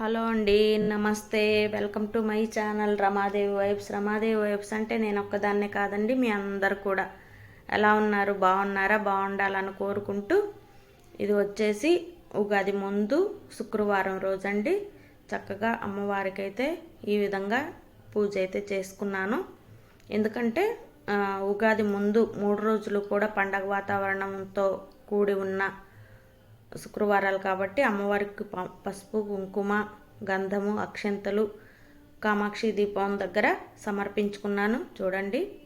Hello అండి నమస్తే. Welcome to my channel Ramadevi vibes. Ramadevi vibes అంటే నేను ఒక్కదాన్నే కాదండి మీ అందరు కూడా. ఎలా ఉన్నారు? బాగున్నారా? బాగుండాలని కోరుకుంటూ ఇది వచ్చేసి ఉగాది ముందు శుక్రవారం రోజండి. చక్కగా అమ్మవారికి అయితే ఈ విధంగా పూజ అయితే చేసుకున్నాను. ఎందుకంటే ఉగాది ముందు మూడు రోజులు కూడా పండగ వాతావరణంతో కూడి ఉన్న శుక్రవారాలు కాబట్టి అమ్మవారికి పసుపు కుంకుమ గంధము అక్షంతలు కామాక్షి దీపం దగ్గర సమర్పించుకున్నాను. చూడండి.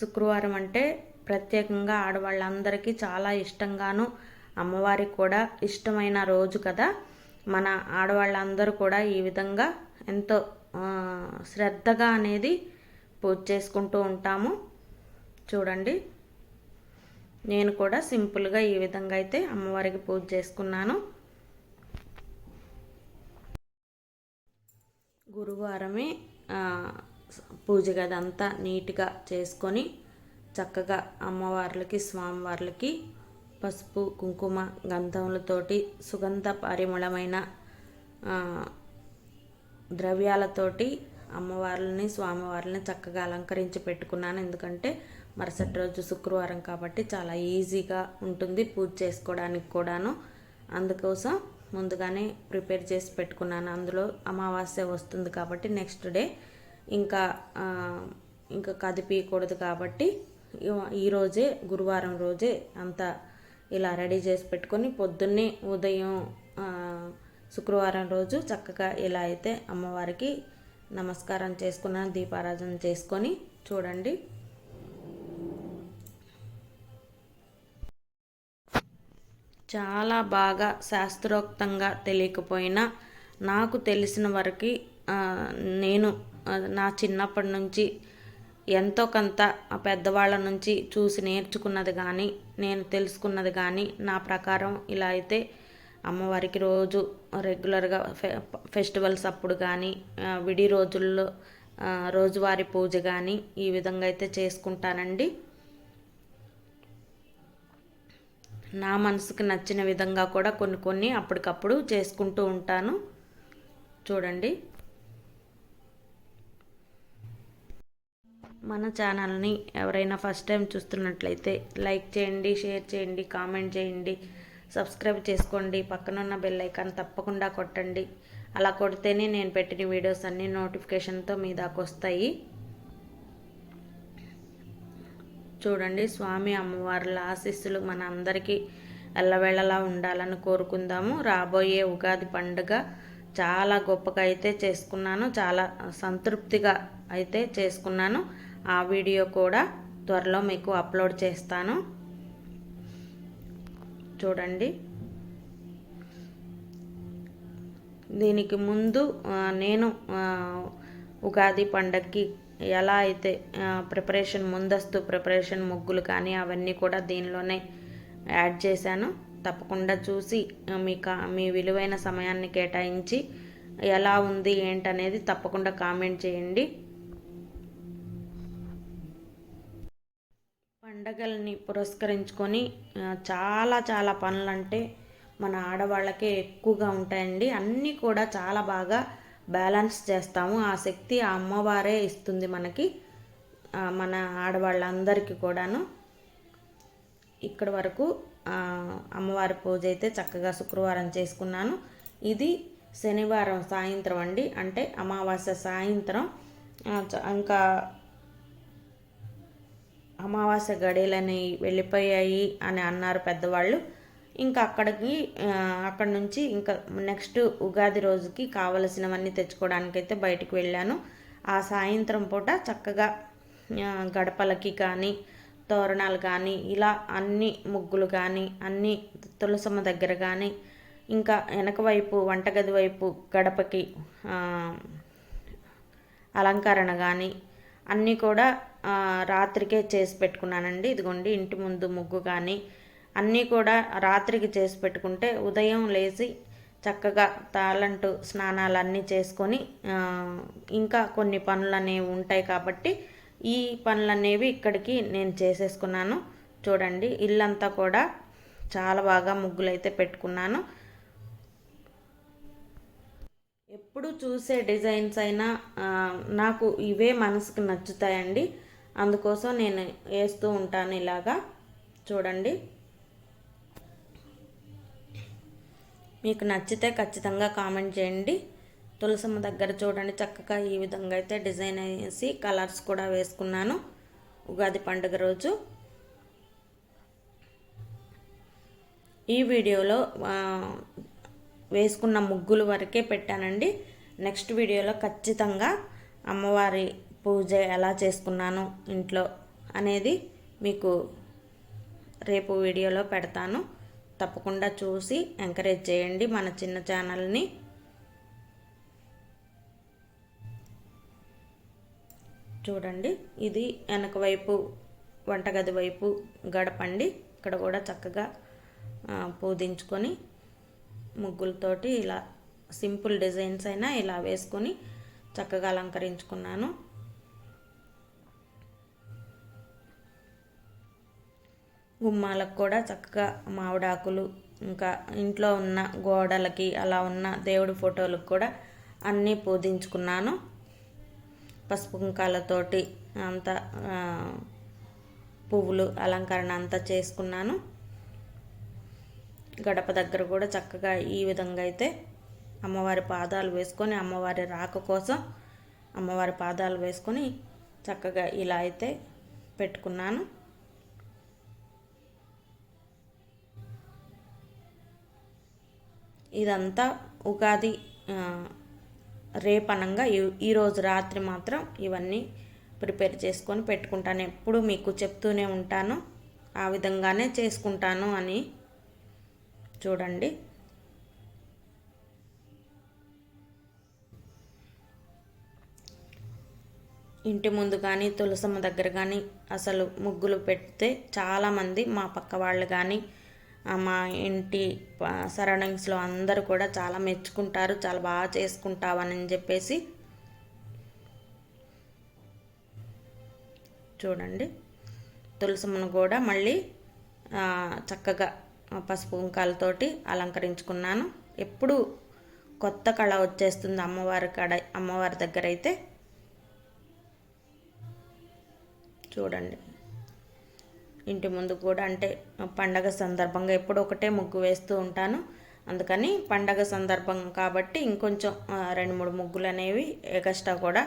శుక్రవారం అంటే ప్రత్యేకంగా ఆడవాళ్ళందరికీ చాలా ఇష్టంగాను అమ్మవారికి కూడా ఇష్టమైన రోజు కదా. మన ఆడవాళ్ళందరూ కూడా ఈ విధంగా ఎంతో శ్రద్ధగా అనేది పూజ చేసుకుంటూ ఉంటాము. చూడండి. నేను కూడా సింపుల్గా ఈ విధంగా అయితే అమ్మవారికి పూజ చేసుకున్నాను. గురువారమే పూజ గది అంతా నీట్గా చేసుకొని చక్కగా అమ్మవార్లకి స్వామివార్లకి పసుపు కుంకుమ గంధములతోటి సుగంధ పరిమళమైన ద్రవ్యాలతోటి అమ్మవార్లని స్వామివార్లని చక్కగా అలంకరించి పెట్టుకున్నాను. ఎందుకంటే మరుసటి రోజు శుక్రవారం కాబట్టి చాలా ఈజీగా ఉంటుంది పూజ చేసుకోవడానికి కూడాను. అందుకోసం ముందుగానే ప్రిపేర్ చేసి పెట్టుకున్నాను. అందులో అమావాస్య వస్తుంది కాబట్టి నెక్స్ట్ డే ఇంకా ఇంకా కదిపీయకూడదు కాబట్టి ఈరోజే ఈ రోజే గురువారం రోజే అంతా ఇలా రెడీ చేసి పెట్టుకొని పొద్దున్నే ఉదయం శుక్రవారం రోజు చక్కగా ఇలా అయితే అమ్మవారికి నమస్కారం చేసుకున్నాను దీపారాధన చేసుకొని చూడండి. చాలా బాగా శాస్త్రోక్తంగా తెలియకపోయినా నాకు తెలిసిన వరకు నేను నా చిన్నప్పటి నుంచి ఎంతో కొంత పెద్దవాళ్ళ నుంచి చూసి నేర్చుకున్నది కానీ నేను తెలుసుకున్నది కానీ నా ప్రకారం ఇలా అయితే అమ్మవారికి రోజు రెగ్యులర్గా ఫె ఫెస్టివల్స్ అప్పుడు కానీ విడి రోజుల్లో రోజువారి రోజువారీ పూజ కానీ ఈ విధంగా అయితే చేసుకుంటానండి. నా మనసుకు నచ్చిన విధంగా కూడా కొన్ని కొన్ని అప్పటికప్పుడు చేసుకుంటూ ఉంటాను. చూడండి. మన ఛానల్ని ఎవరైనా ఫస్ట్ టైం చూస్తున్నట్లయితే లైక్ చేయండి షేర్ చేయండి కామెంట్ చేయండి. సబ్స్క్రైబ్ చేసుకోండి. పక్కనున్న బెల్ ఐకాన్ తప్పకుండా కొట్టండి. అలా కొడితేనే నేను పెట్టిన వీడియోస్ అన్నీ నోటిఫికేషన్తో మీ దాకా వస్తాయి. చూడండి స్వామి అమ్మవార్ల ఆశీస్సులు మన అందరికీ ఎల్లవేళలా ఉండాలని కోరుకుందాము. రాబోయే ఉగాది పండుగ చాలా గొప్పగా అయితే చేసుకున్నాను. చాలా సంతృప్తిగా అయితే చేసుకున్నాను. ఆ వీడియో కూడా త్వరలో మీకు అప్లోడ్ చేస్తాను. చూడండి. దీనికి ముందు నేను ఉగాది పండగకి ఎలా అయితే ప్రిపరేషన్ ముందస్తు ప్రిపరేషన్ ముగ్గులు కానీ అవన్నీ కూడా దీనిలోనే యాడ్ చేశాను. తప్పకుండా చూసి మీ కా మీ విలువైన సమయాన్ని కేటాయించి ఎలా ఉంది ఏంటనేది తప్పకుండా కామెంట్ చేయండి. పండగల్ని పురస్కరించుకొని చాలా చాలా పనులంటే మన ఆడవాళ్ళకే ఎక్కువగా ఉంటాయండి. అన్నీ కూడా చాలా బాగా బ్యాలెన్స్ చేస్తాము. ఆ శక్తి ఆ అమ్మవారే ఇస్తుంది మనకి మన ఆడవాళ్ళందరికీ కూడాను. ఇక్కడ వరకు అమ్మవారి పూజ అయితే చక్కగా శుక్రవారం చేసుకున్నాను. ఇది శనివారం సాయంత్రం అండి. అంటే అమావాస్య సాయంత్రం చ- ఇంకా అమావాస్య గడియలని వెళ్ళిపోయాయి అని అన్నారు పెద్దవాళ్ళు. ఇంకా అక్కడికి అక్కడ నుంచి ఇంకా నెక్స్ట్ ఉగాది రోజుకి కావలసినవన్నీ తెచ్చుకోవడానికైతే బయటికి వెళ్ళాను. ఆ సాయంత్రం పూట చక్కగా గడపలకి కానీ తోరణాలు కానీ ఇలా అన్ని ముగ్గులు కానీ అన్ని తులసమ్మ దగ్గర కానీ ఇంకా వెనక వైపు వంటగది వైపు గడపకి అలంకరణ కానీ అన్నీ కూడా రాత్రికే చేసి పెట్టుకున్నానండి. ఇదిగోండి ఇంటి ముందు ముగ్గు కానీ అన్నీ కూడా రాత్రికి చేసి పెట్టుకుంటే ఉదయం లేచి చక్కగా తాలంటు స్నానాలు అన్నీ చేసుకొని ఇంకా కొన్ని పనులు అనేవి ఉంటాయి కాబట్టి ఈ పనులు అనేవి ఇక్కడికి నేను చేసేసుకున్నాను. చూడండి ఇల్లంతా కూడా చాలా బాగా ముగ్గులైతే పెట్టుకున్నాను. ఎప్పుడు చూసే డిజైన్స్ అయినా నాకు ఇవే మనసుకు నచ్చుతాయండి. అందుకోసం నేను వేస్తూ ఉంటాను ఇలాగా. చూడండి. మీకు నచ్చితే ఖచ్చితంగా కామెంట్ చేయండి. తులసమ్మ దగ్గర చూడండి చక్కగా ఈ విధంగా అయితే డిజైన్ వేసి కలర్స్ కూడా వేసుకున్నాను ఉగాది పండుగ రోజు. ఈ వీడియోలో వేసుకున్న ముగ్గులు వరకే పెట్టానండి. నెక్స్ట్ వీడియోలో ఖచ్చితంగా అమ్మవారి పూజ ఎలా చేసుకున్నాను ఇంట్లో అనేది మీకు రేపు వీడియోలో పెడతాను. తప్పకుండా చూసి ఎంకరేజ్ చేయండి మన చిన్న ఛానల్ని. చూడండి ఇది వెనక వైపు వంటగది వైపు గడపండి. ఇక్కడ కూడా చక్కగా పూజించుకొని ముగ్గులతోటి ఇలా సింపుల్ డిజైన్స్ అయినా ఇలా వేసుకొని చక్కగా అలంకరించుకున్నాను. గుమ్మాలకు కూడా చక్కగా మామిడాకులు ఇంకా ఇంట్లో ఉన్న గోడలకి అలా ఉన్న దేవుడి ఫోటోలకు కూడా అన్నీ పూజించుకున్నాను. పసుపు కుంకాలతోటి అంత పువ్వులు అలంకరణ అంతా చేసుకున్నాను. గడప దగ్గర కూడా చక్కగా ఈ విధంగా అయితే అమ్మవారి పాదాలు వేసుకొని అమ్మవారి రాక కోసం అమ్మవారి పాదాలు వేసుకొని చక్కగా ఇలా అయితే పెట్టుకున్నాను. ఇదంతా ఉగాది రేపనంగా ఈ- ఈరోజు రాత్రి మాత్రం ఇవన్నీ ప్రిపేర్ చేసుకొని పెట్టుకుంటాను. ఎప్పుడు మీకు చెప్తూనే ఉంటాను ఆ విధంగానే చేసుకుంటాను అని చూడండి. ఇంటి ముందు కానీ తులసమ్మ దగ్గర కానీ అసలు ముగ్గులు పెడితే చాలామంది మా పక్క వాళ్ళు కానీ మా ఇంటి సరౌండింగ్స్లో అందరూ కూడా చాలా మెచ్చుకుంటారు చాలా బాగా చేసుకుంటావని చెప్పేసి. చూడండి. తులసమ్మను కూడా మళ్ళీ చక్కగా పసుపు కుంకాలతోటి అలంకరించుకున్నాను. ఎప్పుడు కొత్త కళ వచ్చేస్తుంది అమ్మవారి కడ అమ్మవారి దగ్గర అయితే చూడండి. ఇంటి ముందు కూడా అంటే పండగ సందర్భంగా ఎప్పుడు ఒకటే ముగ్గు వేస్తూ ఉంటాను. అందుకని పండగ సందర్భం కాబట్టి ఇంకొంచెం రెండు మూడు ముగ్గులు అనేవి ఎగస్ట్రా కూడా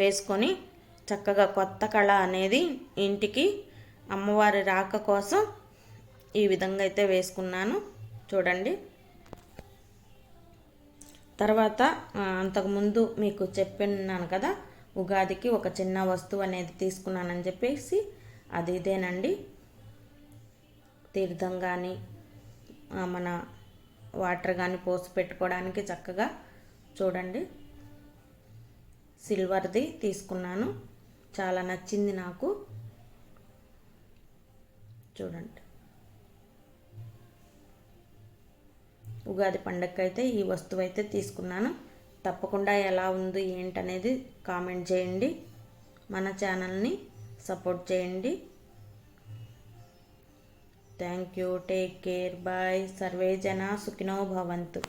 వేసుకొని చక్కగా కొత్త కళ అనేది ఇంటికి అమ్మవారి రాక కోసం ఈ విధంగా అయితే వేసుకున్నాను. చూడండి. తర్వాత అంతకుముందు మీకు చెప్పినాను కదా ఉగాదికి ఒక చిన్న వస్తువు అనేది తీసుకున్నానని చెప్పేసి అది ఇదేనండి. తీర్థం కానీ మన వాటర్ కానీ పోసి పెట్టుకోవడానికి చక్కగా చూడండి. సిల్వర్ది తీసుకున్నాను. చాలా నచ్చింది నాకు. చూడండి. ఉగాది పండగకి అయితే ఈ వస్తువు అయితే తీసుకున్నాను. తప్పకుండా ఎలా ఉంది ఏంటనేది కామెంట్ చేయండి. మన ఛానల్ని సపోర్ట్ చేయండి. Thank you take care bye survey జన సుఖినో భవంతు.